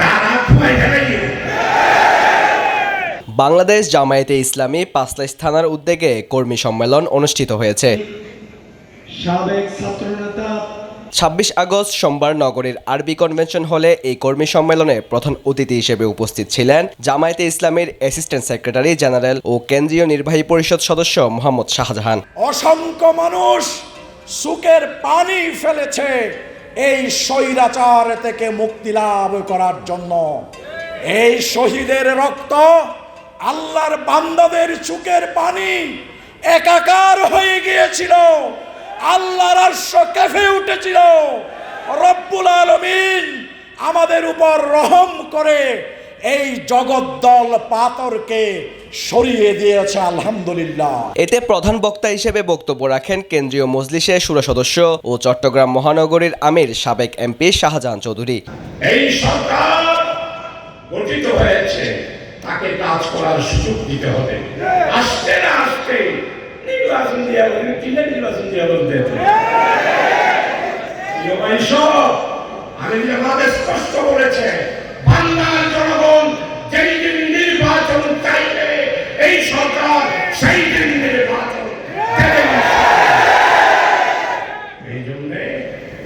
তারা বাংলাদেশ জামায়াতে ইসলামী পাঁচলাইশ থানার উদ্যোগে কর্মী সম্মেলন অনুষ্ঠিত হয়েছে। ছাব্বিশ আগস্ট সোমবার নগরীর আরবি কনভেনশন হলে এই কর্মী সম্মেলনে প্রধান অতিথি হিসেবে উপস্থিত ছিলেন জামায়াতে ইসলামের অ্যাসিস্ট্যান্ট সেক্রেটারি জেনারেল ও কেন্দ্রীয় নির্বাহী পরিষদ সদস্য মোহাম্মদ শাহজাহান। অসংখ্য মানুষ সুখের পানি ফেলেছে। এই স্বৈরাচার থেকে মুক্তি লাভ করার জন্য। এই শহীদের রক্ত আল্লাহর বান্দাদের চুকের পানি একাকার হয়ে গিয়েছিল। আল্লাহর কেফে উঠেছিল। রব্বুল আলমিন আমাদের উপর রহম করে এই জগদ্দল পাথরকে সরিয়ে দিয়েছে আলহামদুলিল্লাহ। এতে প্রধান বক্তা হিসেবে বক্তব্য রাখেন কেন্দ্রীয় মজলিসের সুরা সদস্য ও চট্টগ্রাম মহানগরীর আমির সাবেক এমপি শাহজাহান চৌধুরী। এই সরকার গঠিত হয়েছে তাকে কাজ করার সুযোগ দিতে হবে। আসতে না আসতে নির্বাচন দিয়া বলবে কিনে নির্বাচন দিয়া বলতে সব আমি যে আমাদের স্পষ্ট বলেছে বাংলার জনগণ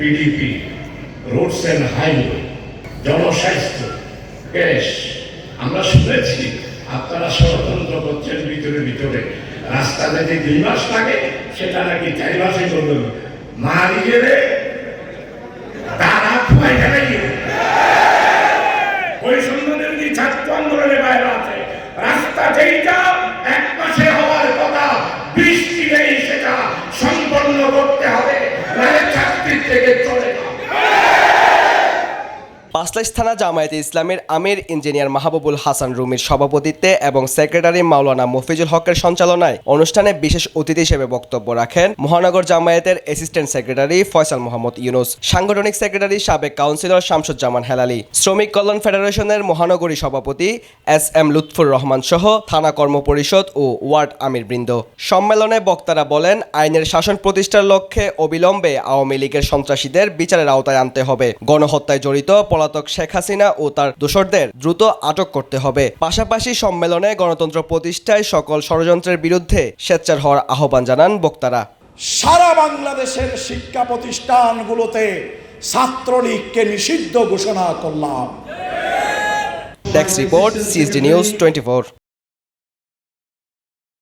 পিডিপি রোডস অ্যান্ড হাইওয়ে জনস্বাস্থ্য, গ্যাস। আমরা শুনেছি, আপনারা ষড়যন্ত্র করছেন ভিতরে ভিতরে, রাস্তা যদি দুই মাস লাগে সেটা নাকি চার মাসে করবেন মারি গেলে তারা গেলে ওই সম্বন্ধে ছাত্র আন্দোলনের বাইরে আছে? রাস্তা যেইটা, এক মাসে হওয়ার কথা, বৃষ্টি নেই সেটা সম্পন্ন করতে হবে। gente che পাঁচলাইশ থানা জামায়াতে ইসলামের আমির ইঞ্জিনিয়ার মাহবুবুল হাসান রুমির সভাপতিত্বে এবং সেক্রেটারি মাওলানা মফিজুল হকের সঞ্চালনায় অনুষ্ঠানে বিশেষ অতিথি হিসেবে বক্তব্য রাখেন মহানগর জামায়াতের অ্যাসিস্ট্যান্ট সেক্রেটারি ফয়সাল মোহাম্মদ ইউনুস, সাংগঠনিক সেক্রেটারি সাবেক কাউন্সিলর শামসুজ্জামান হেলালি, শ্রমিক কল্যাণ ফেডারেশনের মহানগরী সভাপতি এস এম লুৎফুর রহমান সহ থানা কর্ম পরিষদ ও ওয়ার্ড আমির বৃন্দ সম্মেলনে বক্তারা বলেন, আইনের শাসন প্রতিষ্ঠার লক্ষ্যে অবিলম্বে আওয়ামী লীগের সন্ত্রাসীদের বিচারের আওতায় আনতে হবে। গণহত্যায় জড়িত পলাতক শেখ হাসিনা ও তার দোসরদের দ্রুত আটক করতে হবে। পাশাপাশি সম্মেলনে গণতন্ত্র প্রতিষ্ঠায় সকল ষড়যন্ত্রের বিরুদ্ধে স্বেচ্ছার হওয়ার আহ্বান জানান বক্তারা। সারা বাংলাদেশের শিক্ষা প্রতিষ্ঠানগুলোতে ছাত্রলীগকে নিষিদ্ধ ঘোষণা করলাম। Desk report CSD news twenty